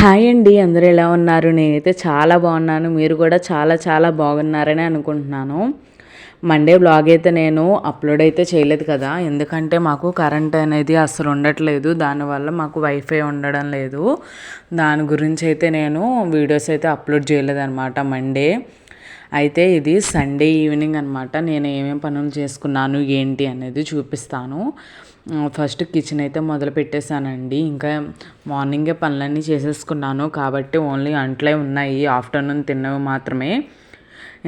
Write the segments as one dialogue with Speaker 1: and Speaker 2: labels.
Speaker 1: Hi అండి అందరూ ఎలా ఉన్నారు? నేనైతే చాలా బాగున్నాను. మీరు కూడా చాలా చాలా బాగున్నారని అనుకుంటున్నాను. మండే బ్లాగ్ అయితే నేను అప్లోడ్ అయితే చేయలేదు కదా. ఎందుకంటే మాకు కరెంట్ అనేది అసలు ఉండట్లేదు. దానివల్ల మాకు వైఫై ఉండడం లేదు. దాని గురించి అయితే నేను వీడియోస్ అయితే అప్లోడ్ చేయలేదన్నమాట మండే అయితే ఇది సండే ఈవినింగ్ అనమాట నేను ఏమేమి పనులు చేసుకున్నాను ఏంటి అనేది చూపిస్తాను. ఫస్ట్ కిచెన్ అయితే మొదలు పెట్టేశానండి. ఇంకా మార్నింగే పనులన్నీ చేసేసుకున్నాను. కాబట్టి ఓన్లీ అంట్లే ఉన్నాయి. ఆఫ్టర్నూన్ తిన్నవి మాత్రమే.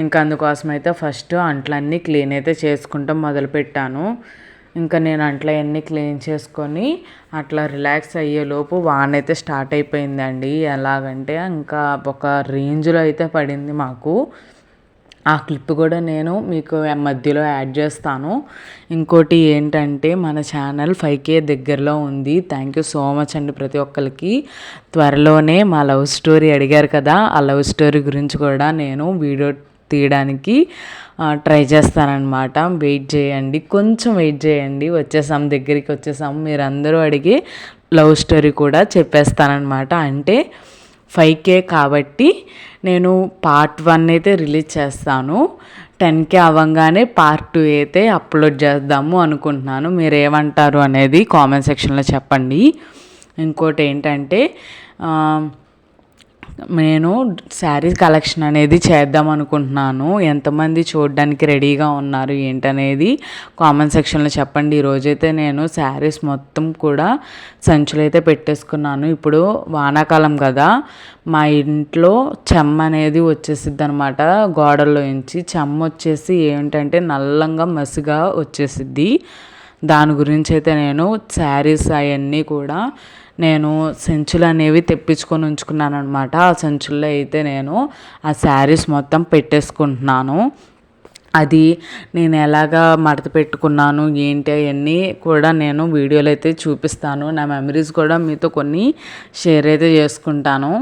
Speaker 1: ఇంకా అందుకోసం అయితే ఫస్ట్ అంట్లన్నీ క్లీన్ అయితే చేసుకుంటాం మొదలుపెట్టాను ఇంకా నేను అంట్లన్నీ క్లీన్ చేసుకొని అట్లా రిలాక్స్ అయ్యేలోపు వాన్ అయితే స్టార్ట్ అయిపోయిందండి. ఎలాగంటే ఇంకా ఒక రేంజ్లో అయితే పడింది మాకు. ఆ క్లిప్ కూడా నేను మీకు మధ్యలో యాడ్ చేస్తాను. ఇంకోటి ఏంటంటే మన ఛానల్ ఫైవ్ కే దగ్గరలో ఉంది. థ్యాంక్ యూ సో మచ్ అండి ప్రతి ఒక్కరికి. త్వరలోనే మా లవ్ స్టోరీ అడిగారు కదా ఆ లవ్ స్టోరీ గురించి కూడా నేను వీడియో తీయడానికి ట్రై చేస్తానన్నమాట. వెయిట్ చేయండి కొంచెం వెయిట్ చేయండి. వచ్చేసాం దగ్గరికి వచ్చేసాం. మీరందరూ అడిగి లవ్ స్టోరీ కూడా చెప్పేస్తానన్నమాట. అంటే ఫైవ్ కే కాబట్టి నేను పార్ట్ వన్ అయితే రిలీజ్ చేస్తాను. టెన్ కే అవ్వగానే పార్ట్ టూ అయితే అప్లోడ్ చేద్దాము అనుకుంటున్నాను. మీరు ఏమంటారు అనేది కామెంట్ సెక్షన్లో చెప్పండి. ఇంకోటి ఏంటంటే నేను శారీ కలెక్షన్ అనేది చేద్దాం అనుకుంటున్నాను. ఎంతమంది చూడడానికి రెడీగా ఉన్నారు ఏంటనేది కామెంట్ సెక్షన్లో చెప్పండి. ఈరోజైతే నేను శారీస్ మొత్తం కూడా సంచులు అయితే పెట్టేసుకున్నాను. ఇప్పుడు వానాకాలం కదా మా ఇంట్లో చెమ్మ అనేది వచ్చేసిద్ది అనమాట గోడల్లో నుంచి. చెమ్మ వచ్చేసి ఏంటంటే నల్లంగా మసిగా వచ్చేసిద్ది. దాని గురించి అయితే నేను శారీస్ అవన్నీ కూడా నేను సంచులు అనేవి తెప్పించుకొని ఉంచుకున్నాను అనమాట ఆ సంచుల్లో అయితే నేను ఆ శారీస్ మొత్తం పెట్టేసుకుంటున్నాను. అది నేను ఎలాగా మడత పెట్టుకున్నాను ఏంటి అవన్నీ కూడా నేను వీడియోలు అయితే చూపిస్తాను. నా మెమరీస్ కూడా మీతో కొన్ని షేర్ అయితే చేసుకుంటాను.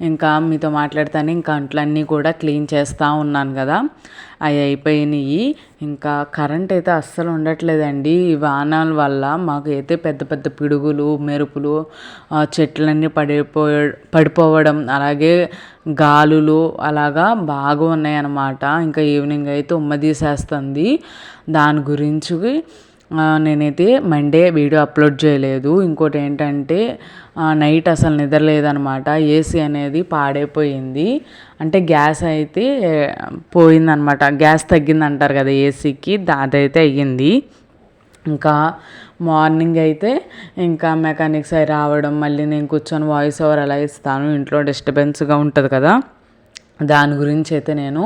Speaker 1: ఇంకా మీతో మాట్లాడతాను. ఇంకా అంట్లన్నీ కూడా క్లీన్ చేస్తూ ఉన్నాను కదా. అవి అయిపోయినాయి. ఇంకా కరెంట్ అయితే అస్సలు ఉండట్లేదండి. ఈ వానాల వల్ల మాకు అయితే పెద్ద పెద్ద పిడుగులు మెరుపులు చెట్లన్నీ పడిపో పడిపోవడం అలాగే గాలులు అలాగా బాగా ఉన్నాయన్నమాట. ఇంకా ఈవినింగ్ అయితే ఉమ్మదీసేస్తుంది దాని గురించి నేనైతే మండే వీడియో అప్లోడ్ చేయలేదు. ఇంకోటి ఏంటంటే నైట్ అసలు నిద్ర లేదనమాట ఏసీ అనేది పాడైపోయింది. అంటే గ్యాస్ అయితే పోయిందనమాట గ్యాస్ తగ్గింది అంటారు కదా ఏసీకి అదైతే అయ్యింది. ఇంకా మార్నింగ్ అయితే ఇంకా మెకానిక్స్ అయి రావడం మళ్ళీ నేను కూర్చొని వాయిస్ ఓవర్ అలా ఇస్తాను. ఇంట్లో డిస్టర్బెన్స్గా ఉంటుంది కదా. దాని గురించి అయితే నేను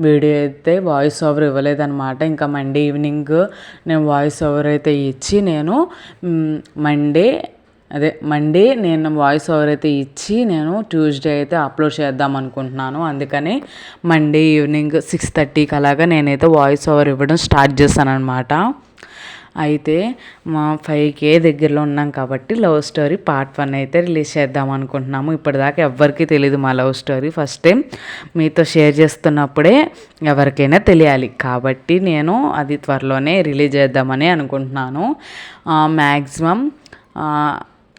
Speaker 1: వీడియో అయితే వాయిస్ ఓవర్ ఇవ్వలేదనమాట ఇంకా మండే ఈవినింగ్ నేను వాయిస్ ఓవర్ అయితే ఇచ్చి నేను మండే అదే మండే నేను వాయిస్ ఓవర్ అయితే ఇచ్చి నేను ట్యూస్డే అయితే అప్లోడ్ చేద్దాం అనుకుంటున్నాను. అందుకని మండే ఈవినింగ్ సిక్స్ థర్టీకి అలాగా నేనైతే వాయిస్ ఓవర్ ఇవ్వడం స్టార్ట్ చేశాను అనమాట అయితే మా ఫైవ్ కే దగ్గరలో ఉన్నాం కాబట్టి లవ్ స్టోరీ పార్ట్ వన్ అయితే రిలీజ్ చేద్దాం అనుకుంటున్నాము. ఇప్పటిదాకా ఎవ్వరికీ తెలియదు మా లవ్ స్టోరీ. ఫస్ట్ టైం మీతో షేర్ చేస్తున్నప్పుడే ఎవరికైనా తెలియాలి. కాబట్టి నేను అది త్వరలోనే రిలీజ్ చేద్దామని అనుకుంటున్నాను. మ్యాక్సిమం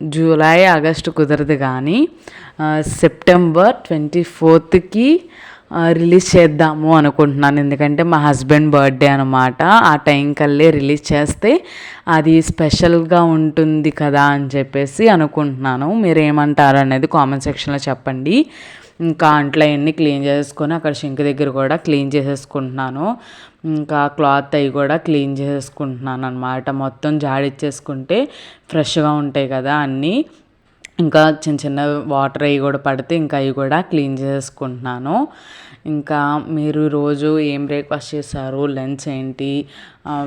Speaker 1: జూలై ఆగస్టు కుదరదు కానీ సెప్టెంబర్ ట్వంటీ ఫోర్త్కి రిలీజ్ చేద్దాము అనుకుంటున్నాను. ఎందుకంటే మా హస్బెండ్ బర్త్డే అనమాట ఆ టైం కల్లే రిలీజ్ చేస్తే అది స్పెషల్గా ఉంటుంది కదా అని చెప్పేసి అనుకుంటున్నాను. మీరు ఏమంటారు అనేది కామెంట్ సెక్షన్లో చెప్పండి. ఇంకా అంట్లో అన్నీ క్లీన్ చేసేసుకొని అక్కడ షింక్ దగ్గర కూడా క్లీన్ చేసేసుకుంటున్నాను. ఇంకా క్లాత్ అవి కూడా క్లీన్ చేసేసుకుంటున్నాను అనమాట మొత్తం జాడిచ్చేసుకుంటే ఫ్రెష్గా ఉంటాయి కదా అన్నీ. ఇంకా చిన్న చిన్న వాటర్ అవి కూడా పడితే ఇంకా అవి కూడా క్లీన్ చేసుకుంటున్నాను. ఇంకా మీరు రోజు ఏం బ్రేక్ఫాస్ట్ చేశారు? లంచ్ ఏంటి?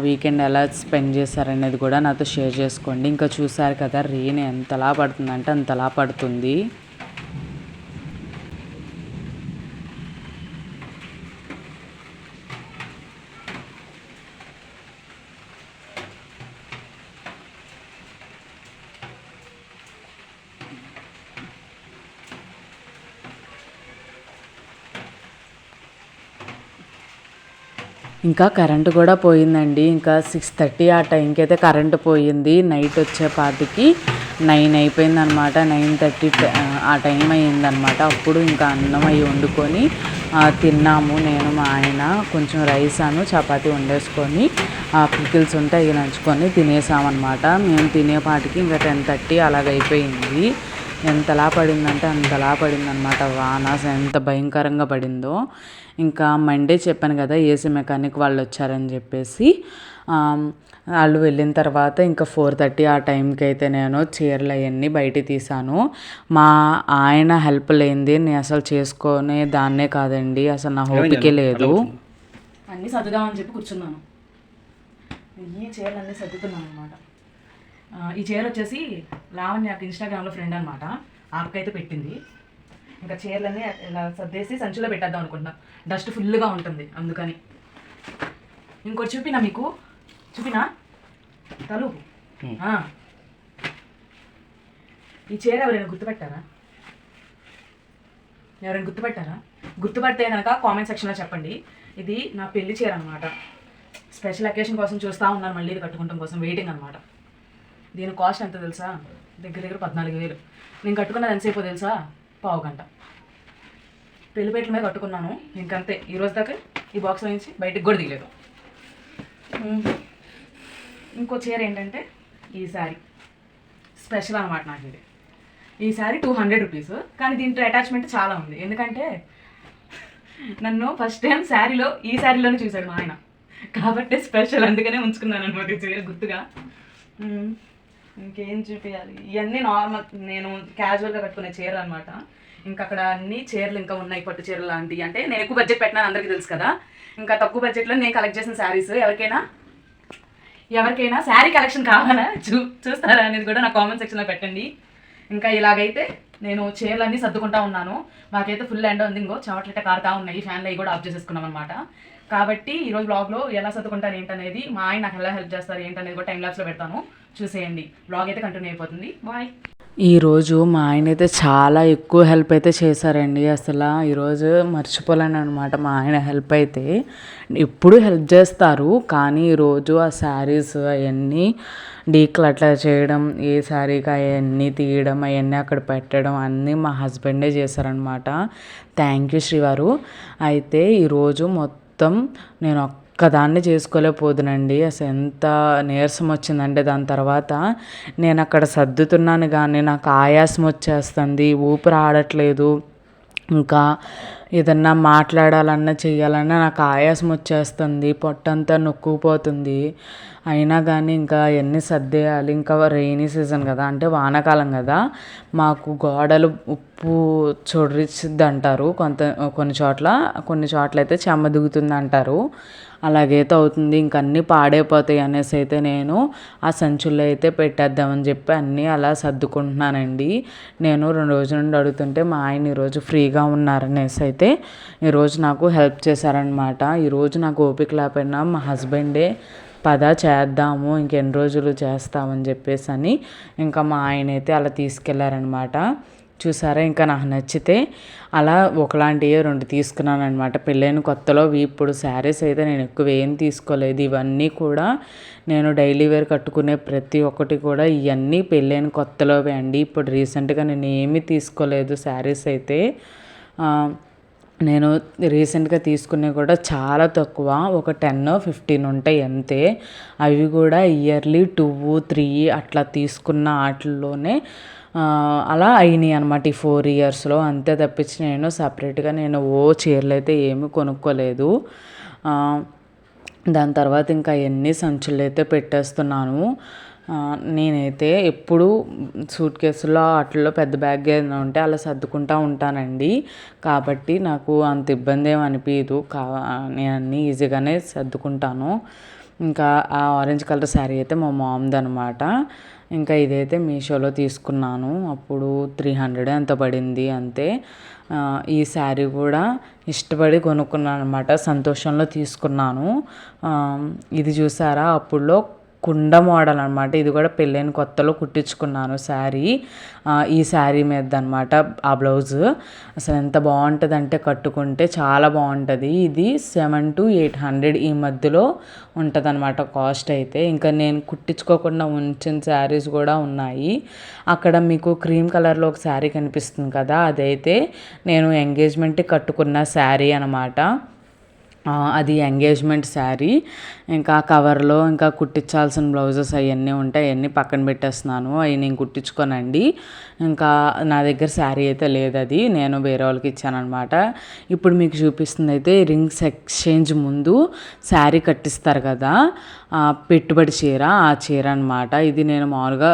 Speaker 1: వీకెండ్ ఎలా స్పెండ్ చేశారనేది కూడా నాతో షేర్ చేసుకోండి. ఇంకా చూసారు కదా రెయిన్ ఎంతలా పడుతుందంటే అంతలా పడుతుంది. ఇంకా కరెంటు కూడా పోయిందండి. ఇంకా సిక్స్ థర్టీ ఆ టైంకి అయితే కరెంటు పోయింది. నైట్ వచ్చే పాటికి నైన్ అయిపోయిందనమాట. నైన్ థర్టీ ఆ టైం అయ్యిందనమాట. అప్పుడు ఇంకా అన్నం అవి వండుకొని తిన్నాము. నేను మా ఆయన కొంచెం రైస్ అను చపాతి వండేసుకొని ఆ పికిల్స్ ఉంటే అవి నంచుకొని తినేసామన్నమాట మేము తినేపాటికి ఇంకా టెన్ థర్టీ అలాగైపోయింది. ఎంతలా పడిందంటే అంతలా పడిందనమాట వాన అసలు ఎంత భయంకరంగా పడిందో. ఇంకా మండే చెప్పాను కదా ఏసీ మెకానిక్ వాళ్ళు వచ్చారని చెప్పేసి వాళ్ళు వెళ్ళిన తర్వాత ఇంకా ఫోర్ థర్టీ ఆ టైంకి అయితే నేను చీరలు అవన్నీ బయట తీసాను మా ఆయన హెల్ప్ లేనిది నేను అసలు చేసుకునే దాన్నే కాదండి. అసలు నా ఓపికే లేదు.
Speaker 2: అన్నీ సర్దుదామని చెప్పి కూర్చున్నాను. ఈ చీరలు అన్నీ సర్దుతున్నాను అనమాట ఈ చీర వచ్చేసి లావణ్య ఇన్స్టాగ్రామ్లో ఫ్రెండ్ అనమాట ఆకైతే పెట్టింది. ఇంకా చీరలన్నీ ఇలా సర్దేసి సంచిలో పెట్టేద్దాం అనుకుంటున్నా. డస్ట్ ఫుల్గా ఉంటుంది అందుకని. ఇంకోటి చూపినా మీకు? చూపినా? తలుపు. ఈ చీర ఎవరైనా గుర్తుపెట్టారా? ఎవరైనా గుర్తుపెట్టారా? గుర్తుపడితే కనుక కామెంట్ సెక్షన్లో చెప్పండి. ఇది నా పెళ్ళి చీర అనమాట స్పెషల్ అకేషన్ కోసం చూస్తూ ఉన్నాను. మళ్ళీ ఇది కట్టుకుంటాం కోసం వెయిటింగ్ అనమాట దీని కాస్ట్ ఎంత తెలుసా? దగ్గర దగ్గర పద్నాలుగు వేలు. నేను కట్టుకున్నది ఎంతసేపు తెలుసా? పావు గంట. పెళ్ళిపేటల మీద కట్టుకున్నాను. ఇంకంతే. ఈరోజు దాకా ఈ బాక్స్ నుంచి బయటకు కూడా దిగలేదు. ఇంకో చీర ఏంటంటే ఈ శారీ స్పెషల్ అనమాట నాకు ఇది. ఈ శారీ టూ హండ్రెడ్ రూపీస్ కానీ దీంట్లో అటాచ్మెంట్ చాలా ఉంది. ఎందుకంటే నన్ను ఫస్ట్ టైం శారీలో ఈ శారీలోనే చూశాడు మా ఆయన. కాబట్టి స్పెషల్ అందుకనే ఉంచుకున్నాను అనమాట ఈ చీర గుర్తుగా. ఇంకేం చూపించాలి ఇవన్నీ నార్మల్ నేను క్యాజువల్గా కట్టుకునే చీరలు అనమాట ఇంకా అక్కడ అన్ని చీరలు ఇంకా ఉన్నాయి పట్టు చీరలు లాంటివి. అంటే నేను ఎక్కువ బడ్జెట్ పెట్టినా అందరికీ తెలుసు కదా. ఇంకా తక్కువ బడ్జెట్లో నేను కలెక్ట్ చేసిన శారీస్ ఎవరికైనా? ఎవరికైనా? శారీ కలెక్షన్ కావాలా? చూ చూస్తారా అనేది కూడా నా కామెంట్ సెక్షన్లో పెట్టండి. ఇంకా ఇలాగైతే నేను చీరలన్నీ సర్దుకుంటా ఉన్నాను. మాకైతే ఫుల్ ఎండ ఉంది. ఇంకో చెమటలైతే కారుతా ఉన్నాయి. ఫ్యాన్లు అవి కూడా ఆఫ్ చేసేసుకున్నాం అనమాట కాబట్టి ఈరోజు బ్లాగ్లో ఎలా సర్దుకుంటారు ఏంటనేది మా ఆయన నాకు ఎలా హెల్ప్ చేస్తారు ఏంటనేది కూడా టైం లాప్స్లో పెడతాను. చూసేయండి. బ్లాగ్ అయితే కంటిన్యూ అయిపోతుంది. బాయ్
Speaker 1: ఈరోజు మా ఆయన అయితే చాలా ఎక్కువ హెల్ప్ అయితే చేశారండి. అసలు ఈరోజు మర్చిపోలేను అనమాట మా ఆయన హెల్ప్ అయితే. ఎప్పుడు హెల్ప్ చేస్తారు కానీ ఈరోజు ఆ శారీస్ అవన్నీ డీక్లు అట్లా చేయడం ఏ శారీకి అవన్నీ తీయడం అవన్నీ అక్కడ పెట్టడం అన్నీ మా హస్బెండే చేశారనమాట థ్యాంక్ యూ శ్రీవారు. అయితే ఈరోజు మొత్తం నేను ఒక్కదాన్ని చేసుకోలేకపోదునండి. అసలు ఎంత నీరసం వచ్చిందంటే దాని తర్వాత నేను అక్కడ సర్దుతున్నాను కానీ నాకు ఆయాసం వచ్చేస్తుంది. ఊపిరి ఆడట్లేదు. ఇంకా ఏదన్నా మాట్లాడాలన్నా చేయాలన్నా నాకు ఆయాసం వచ్చేస్తుంది. పొట్టంతా నొక్కుపోతుంది. అయినా కానీ ఇంకా ఎన్ని సర్దేయాలి? ఇంకా రెయినీ సీజన్ కదా అంటే వానాకాలం కదా. మాకు గోడలు ఉప్పు చొర్రిచ్చిద్ది అంటారు కొంత కొన్ని చోట్ల. కొన్ని చోట్ల అయితే చెమ్మ దిగుతుంది అంటారు అలాగైతే అవుతుంది ఇంక అన్నీ పాడైపోతాయి అనేసి అయితే నేను ఆ సంచుల్లో అయితే పెట్టేద్దామని చెప్పి అన్నీ అలా సర్దుకుంటున్నానండి. నేను రెండు రోజుల నుండి అడుగుతుంటే మా ఆయన ఈరోజు ఫ్రీగా ఉన్నారనేసి అయితే ఈరోజు నాకు హెల్ప్ చేశారనమాట ఈరోజు నాకు ఓపిక లేకపోయినా మా హస్బెండే పద చేద్దాము ఇంకెన్ని రోజులు చేస్తామని చెప్పేసి అని ఇంకా మా ఆయన అయితే అలా తీసుకెళ్ళారనమాట. చూసారా? ఇంకా నాకు నచ్చితే అలా ఒకలాంటివి రెండు తీసుకున్నాను అనమాట పెళ్ళైన కొత్తలో ఇప్పుడు శారీస్ అయితే నేను ఎక్కువ ఏం తీసుకోలేదు. ఇవన్నీ కూడా నేను డైలీ వేర్ కట్టుకునే ప్రతి ఒక్కటి కూడా ఇవన్నీ పెళ్ళైన కొత్తలోవే అండి. ఇప్పుడు రీసెంట్గా నేను ఏమీ తీసుకోలేదు శారీస్ అయితే. నేను రీసెంట్గా తీసుకున్నవి కూడా చాలా తక్కువ. ఒక టెన్ ఫిఫ్టీన్ ఉంటాయి అంతే. అవి కూడా ఇయర్లీ టూ త్రీ అట్లా తీసుకున్న వాటిల్లోనే అలా అయినాయి అనమాట ఈ ఫోర్ ఇయర్స్లో. అంతే తప్పించి నేను సపరేట్గా నేను ఓ చీరలు అయితే ఏమీ కొనుక్కోలేదు. దాని తర్వాత ఇంకా ఎన్ని సంచులు అయితే పెట్టేస్తున్నాను. నేనైతే ఎప్పుడూ సూట్ కేసులో వాటిల్లో పెద్ద బ్యాగ్ ఏదైనా ఉంటే అలా సర్దుకుంటా ఉంటానండి. కాబట్టి నాకు అంత ఇబ్బంది ఏమి అనిపించదు కా నేను అన్నీ ఈజీగానే సర్దుకుంటాను. ఇంకా ఆ ఆరెంజ్ కలర్ శారీ అయితే మా మామ్ది అనమాట ఇంకా ఇదైతే మీషోలో తీసుకున్నాను. అప్పుడు త్రీ హండ్రెడ్ ఎంత పడింది అంతే. ఈ శారీ కూడా ఇష్టపడి కొనుక్కున్నాను అనమాట సంతోషంలో తీసుకున్నాను. ఇది చూసారా? అప్పుడులో కుండ మోడల్ అనమాట ఇది కూడా పెళ్ళైన కొత్తలో కుట్టించుకున్నాను శారీ. ఈ శారీ మీద అనమాట ఆ బ్లౌజ్. అసలు ఎంత బాగుంటుంది అంటే కట్టుకుంటే చాలా బాగుంటుంది. ఇది సెవెన్ టు ఎయిట్ హండ్రెడ్ ఈ మధ్యలో ఉంటుంది అనమాట కాస్ట్ అయితే. ఇంకా నేను కుట్టించుకోకుండా ఉంచిన శారీస్ కూడా ఉన్నాయి. అక్కడ మీకు క్రీమ్ కలర్లో ఒక శారీ కనిపిస్తుంది కదా అదైతే నేను ఎంగేజ్మెంట్కి కట్టుకున్న శారీ అనమాట అది ఎంగేజ్మెంట్ శారీ. ఇంకా కవర్లో ఇంకా కుట్టించాల్సిన బ్లౌజెస్ అవన్నీ ఉంటాయి. అవన్నీ పక్కన పెట్టేస్తున్నాను. అవి నేను కుట్టించుకోనండి. ఇంకా నా దగ్గర శారీ అయితే లేదు అది నేను వేరే వాళ్ళకి ఇచ్చానమాట ఇప్పుడు మీకు చూపిస్తుంది అయితే రింగ్స్ ఎక్స్చేంజ్ ముందు శారీ కట్టిస్తారు కదా. పెట్టుబడి చీర ఆ చీర అనమాట ఇది నేను మామూలుగా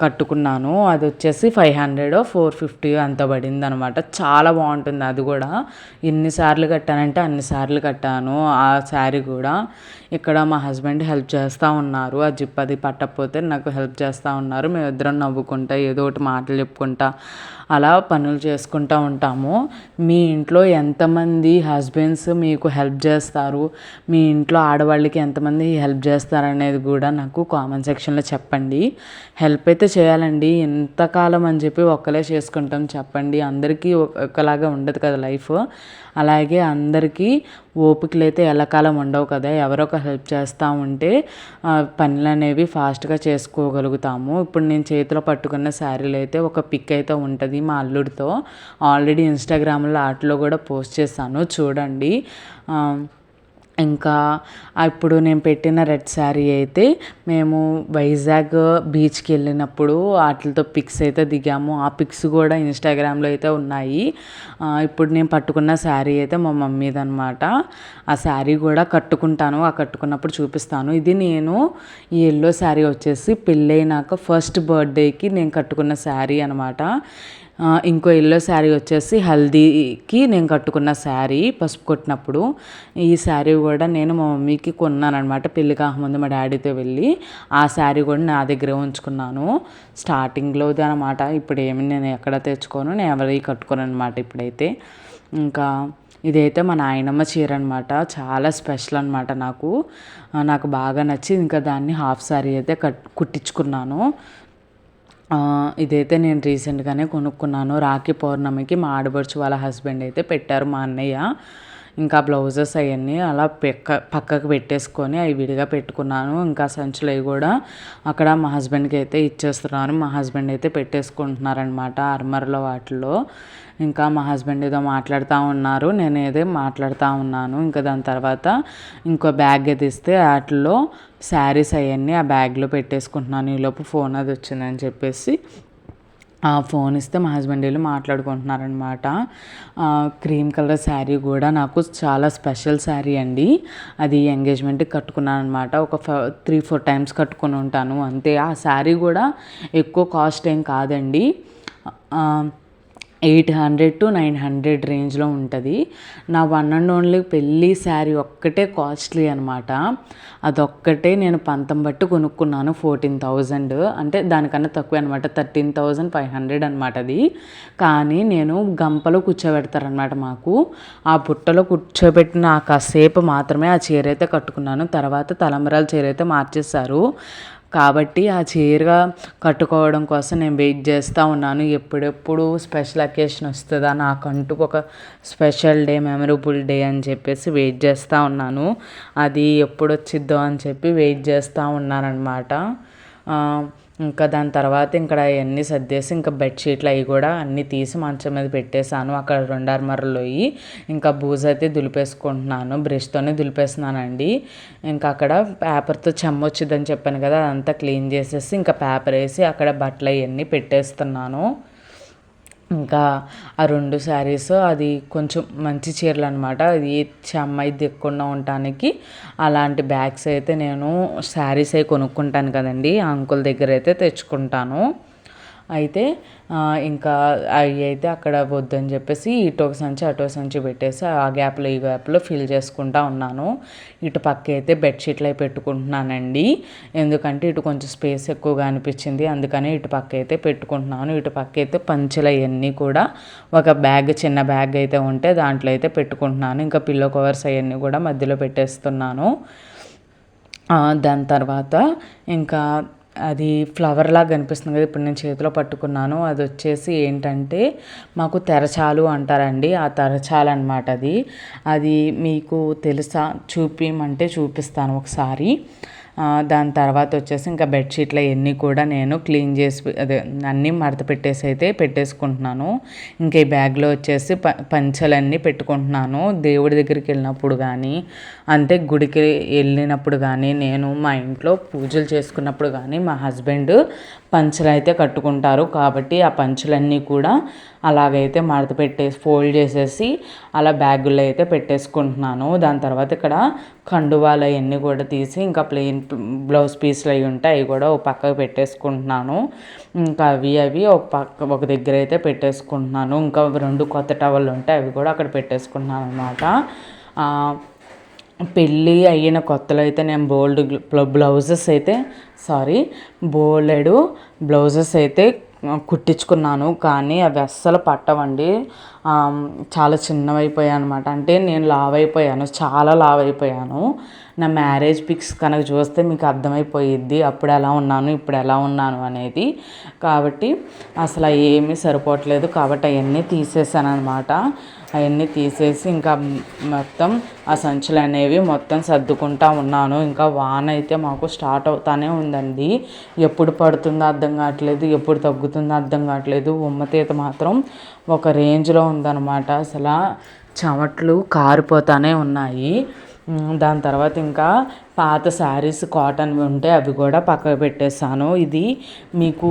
Speaker 1: కట్టుకున్నాను. అది వచ్చేసి ఫైవ్ హండ్రెడ్ ఫోర్ ఫిఫ్టీ అంత పడింది అనమాట చాలా బాగుంటుంది అది కూడా. ఎన్నిసార్లు కట్టానంటే అన్నిసార్లు కట్టాను ఆ శారీ కూడా. ఇక్కడ మా హస్బెండ్ హెల్ప్ చేస్తూ ఉన్నారు. ఆ జిప్ అది పట్టకపోతే నాకు హెల్ప్ చేస్తూ ఉన్నారు. మేమిద్దరం నవ్వుకుంటా ఏదో ఒకటి మాటలు చెప్పుకుంటా అలా పనులు చేసుకుంటూ ఉంటాము. మీ ఇంట్లో ఎంతమంది హస్బెండ్స్ మీకు హెల్ప్ చేస్తారు? మీ ఇంట్లో ఆడవాళ్ళకి ఎంతమంది హెల్ప్ చేస్తారనేది కూడా నాకు కామెంట్ సెక్షన్లో చెప్పండి. హెల్ప్ అయితే చేయాలండి. ఎంతకాలం అని చెప్పి ఒక్కలే చేసుకుంటాం చెప్పండి. అందరికీ ఒకలాగా ఉండదు కదా లైఫ్. అలాగే అందరికీ ఓపికలు అయితే ఎల్లకాలం ఉండవు కదా. ఎవరో ఒక హెల్ప్ చేస్తూ ఉంటే పనులు అనేవి ఫాస్ట్గా చేసుకోగలుగుతాము. ఇప్పుడు నేను చేతిలో పట్టుకున్న శారీలు అయితే ఒక పిక్ అయితే ఉంటుంది మా అల్లుడితో. ఆల్రెడీ ఇన్స్టాగ్రామ్లో ఆటలో కూడా పోస్ట్ చేశాను. చూడండి. ఇంకా ఇప్పుడు నేను పెట్టిన రెడ్ శారీ అయితే మేము వైజాగ్ బీచ్కి వెళ్ళినప్పుడు వాటితో పిక్స్ అయితే దిగాము. ఆ పిక్స్ కూడా ఇన్స్టాగ్రామ్లో అయితే ఉన్నాయి. ఇప్పుడు నేను పట్టుకున్న శారీ అయితే మా మమ్మీది అనమాట ఆ శారీ కూడా కట్టుకుంటాను. ఆ కట్టుకున్నప్పుడు చూపిస్తాను. ఇది నేను ఈ ఎల్లో శారీ వచ్చేసి పెళ్ళైనాక ఫస్ట్ బర్త్డేకి నేను కట్టుకున్న శారీ అనమాట ఇంకో ఎల్లో శారీ వచ్చేసి హల్దీకి నేను కట్టుకున్న శారీ పసుపు కొట్టినప్పుడు. ఈ శారీ కూడా నేను మా మమ్మీకి కొన్నానమాట పెళ్ళి కాకముందు మా డాడీతో వెళ్ళి ఆ శారీ కూడా నా దగ్గర ఉంచుకున్నాను. స్టార్టింగ్లోది అనమాట ఇప్పుడు ఏమి నేను ఎక్కడ తెచ్చుకోను నేను ఎవరి కట్టుకోను అనమాట ఇప్పుడైతే. ఇంకా ఇదైతే మా నాయనమ్మ చీర అనమాట చాలా స్పెషల్ అనమాట నాకు. నాకు బాగా నచ్చి ఇంకా దాన్ని హాఫ్ శారీ అయితే కట్ కుట్టించుకున్నాను. ఇదైతే నేను రీసెంట్గానే కొనుక్కున్నాను. రాఖీ పౌర్ణమికి మా ఆడపడుచు వాళ్ళ హస్బెండ్ అయితే పెట్టారు మా అన్నయ్య. ఇంకా బ్లౌజెస్ అవన్నీ అలా పెక్క పక్కకు పెట్టేసుకొని అవి విడిగా పెట్టుకున్నాను. ఇంకా సంచులు అవి కూడా అక్కడ మా హస్బెండ్కి అయితే ఇచ్చేస్తున్నాను. మా హస్బెండ్ అయితే పెట్టేసుకుంటున్నారనమాట అర్మర్లో వాటిలో ఇంకా మా హస్బెండ్ ఏదో మాట్లాడుతూ ఉన్నారు. నేను ఏదో మాట్లాడుతూ ఉన్నాను. ఇంకా దాని తర్వాత ఇంకో బ్యాగ్ తీస్తే వాటిలో శారీస్ అవన్నీ ఆ బ్యాగ్లో పెట్టేసుకుంటున్నాను. ఈలోపు ఫోన్ అది వచ్చిందని చెప్పేసి ఫోన్ ఇస్తే మా హస్బెండ్ వెళ్ళి మాట్లాడుకుంటున్నారనమాట క్రీమ్ కలర్ శారీ కూడా నాకు చాలా స్పెషల్ శారీ అండి. అది ఎంగేజ్మెంట్కి కట్టుకున్నాను అనమాట ఒక త్రీ ఫోర్ టైమ్స్ కట్టుకుని ఉంటాను. అంతే. ఆ శారీ కూడా ఎక్కువ కాస్ట్ ఏం కాదండి. Eight hundred to nine hundred రేంజ్లో ఉంటుంది. నా వన్ అండ్ ఓన్లీ పెళ్ళి శారీ ఒక్కటే కాస్ట్లీ అనమాట అదొక్కటే నేను పంతం బట్టి కొనుక్కున్నాను ఫోర్టీన్ థౌజండ్. అంటే దానికన్నా తక్కువ అనమాట థర్టీన్ థౌజండ్ ఫైవ్ హండ్రెడ్ అనమాట అది. కానీ నేను గంపలో కూర్చోబెడతారనమాట మాకు. ఆ బుట్టలో కూర్చోబెట్టిన ఆ కాసేపు మాత్రమే ఆ చీర అయితే కట్టుకున్నాను. తర్వాత తలంబరాల చీర అయితే మార్చేశారు. కాబట్టి ఆ చీర కట్టుకోవడం కోసం నేను వెయిట్ చేస్తూ ఉన్నాను. ఎప్పుడెప్పుడు స్పెషల్ అకేషన్ వస్తుందా? నాకంటూ ఒక స్పెషల్ డే మెమరబుల్ డే అని చెప్పేసి వెయిట్ చేస్తూ ఉన్నాను. అది ఎప్పుడు వచ్చిద్దో అని చెప్పి వెయిట్ చేస్తూ ఉన్నానన్నమాట. ఇంకా దాని తర్వాత ఇక్కడ అవన్నీ సర్దేసి ఇంకా బెడ్షీట్లు అవి కూడా అన్నీ తీసి మంచం మీద పెట్టేశాను. అక్కడ రెండు అర్మర్లు అయ్యి ఇంకా బూజు అయితే దులిపేసుకుంటున్నాను. బ్రష్తోనే దులిపేస్తున్నానండి. ఇంకా అక్కడ పేపర్తో చెమ్మ వచ్చిందని చెప్పాను కదా అదంతా క్లీన్ చేసేసి ఇంకా పేపర్ వేసి అక్కడ బట్టలు అవన్నీ పెట్టేస్తున్నాను. ఇంకా ఆ రెండు శారీస్ అది కొంచెం మంచి చీరలు అనమాట అది చెమ్మాయి దిక్కుండా ఉండటానికి అలాంటి బ్యాగ్స్ అయితే నేను శారీస్ అవి కొనుక్కుంటాను కదండి. ఆ అంకుల్ దగ్గర అయితే తెచ్చుకుంటాను. అయితే ఇంకా అవి అయితే అక్కడ వద్దని చెప్పేసి ఇటు ఒక సంచి అటు ఒక సంచి పెట్టేసి ఆ గ్యాప్లో ఈ గ్యాప్లో ఫిల్ చేసుకుంటా ఉన్నాను. ఇటు పక్క అయితే బెడ్షీట్లు అవి పెట్టుకుంటున్నానండి. ఎందుకంటే ఇటు కొంచెం స్పేస్ ఎక్కువగా అనిపించింది. అందుకని ఇటు పక్క అయితే పెట్టుకుంటున్నాను. ఇటు పక్క అయితే పంచులు అవన్నీ కూడా ఒక బ్యాగ్ చిన్న బ్యాగ్ అయితే ఉంటే దాంట్లో అయితే పెట్టుకుంటున్నాను. ఇంకా పిల్లో కవర్స్ అవన్నీ కూడా మధ్యలో పెట్టేస్తున్నాను. దాని తర్వాత ఇంకా అది ఫ్లవర్ లాగా కనిపిస్తుంది కదా ఇప్పుడు నేను చేతిలో పట్టుకున్నాను. అది వచ్చేసి ఏంటంటే మాకు తెరచాలు అంటారండి. ఆ తెరచాలు అనమాట అది. అది మీకు తెలుసా? చూపించమంటే చూపిస్తాను ఒకసారి. దాని తర్వాత వచ్చేసి ఇంకా బెడ్షీట్లు అవన్నీ కూడా నేను క్లీన్ చేసి అదే అన్నీ మడత పెట్టేసి అయితే పెట్టేసుకుంటున్నాను. ఇంకా ఈ బ్యాగ్లో వచ్చేసి ప పంచలన్నీ పెట్టుకుంటున్నాను. దేవుడి దగ్గరికి వెళ్ళినప్పుడు కానీ అంతే గుడికి వెళ్ళినప్పుడు కానీ నేను మా ఇంట్లో పూజలు చేసుకున్నప్పుడు కానీ మా హస్బెండ్ పంచలు అయితే కట్టుకుంటారు. కాబట్టి ఆ పంచలన్నీ కూడా అలాగైతే మడత పెట్టేసి ఫోల్డ్ చేసేసి అలా బ్యాగుల్లో అయితే పెట్టేసుకుంటున్నాను. దాని తర్వాత ఇక్కడ కండువాలు అవన్నీ కూడా తీసి ఇంకా ప్లెయిన్ బ్లౌజ్ పీస్లు అవి ఉంటాయి అవి కూడా ఒక పక్కకు పెట్టేసుకుంటున్నాను. ఇంకా అవి అవి ఒక పక్క ఒక దగ్గర అయితే పెట్టేసుకుంటున్నాను. ఇంకా రెండు కొత్త టవల్ ఉంటాయి అవి కూడా అక్కడ పెట్టేసుకుంటున్నాను అనమాట పెళ్ళి అయిన కొత్తలో అయితే నేను బోల్డ్ బ్లౌజెస్ అయితే సారీ బోలెడు బ్లౌజెస్ అయితే కుట్టించుకున్నాను. కానీ అవి అస్సలు పట్టవండి. చాలా చిన్నవైపోయాయి అనమాట అంటే నేను లావ్ అయిపోయాను చాలా లావ్ అయిపోయాను నా మ్యారేజ్ పిక్స్ కనుక చూస్తే మీకు అర్థమైపోయిద్ది అప్పుడు ఎలా ఉన్నాను ఇప్పుడు ఎలా ఉన్నాను అనేది. కాబట్టి అసలు ఏమీ సరిపోవట్లేదు కాబట్టి అవన్నీ తీసేసాను అనమాట అవన్నీ తీసేసి ఇంకా మొత్తం ఆ సంచులు అనేవి మొత్తం సర్దుకుంటా ఉన్నాను. ఇంకా వాన అయితే మాకు స్టార్ట్ అవుతానే ఉందండి. ఎప్పుడు పడుతుందో అర్థం కావట్లేదు ఎప్పుడు తగ్గుతుందో అర్థం కావట్లేదు. ఉమ్మతీత మాత్రం ఒక రేంజ్లో ఉందన్నమాట. అసలు చెమట్లు కారిపోతానే ఉన్నాయి. దాని తర్వాత ఇంకా పాత శారీస్ కాటన్ ఉంటే అవి కూడా పక్కకు పెట్టేసాను ఇది మీకు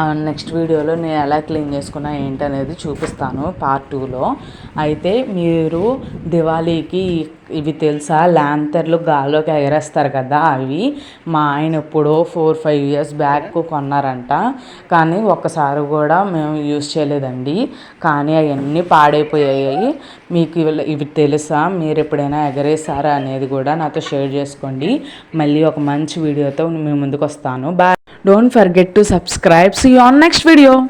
Speaker 1: నెక్స్ట్ వీడియోలో నేను ఎలా క్లీన్ చేసుకున్నా ఏంటనేది చూపిస్తాను పార్ట్ టూలో అయితే మీరు దివాళీకి ఇవి తెలుసా? ల్యాంతర్లు గాల్లోకి ఎగరేస్తారు కదా అవి. మా ఆయన ఎప్పుడో ఫోర్ ఫైవ్ ఇయర్స్ బ్యాక్ కొన్నారంట. కానీ ఒక్కసారి కూడా మేము యూజ్ చేయలేదండి. కానీ అవన్నీ పాడైపోయాయి. మీకు ఇవి- ఇవి తెలుసా? మీరు ఎప్పుడైనా ఎగరేసారా అనేది కూడా నాతో షేర్ చేసుకోండి. మళ్ళీ ఒక మంచి వీడియోతో మీ ముందుకు వస్తాను bye Don't forget to subscribe. See you on next video.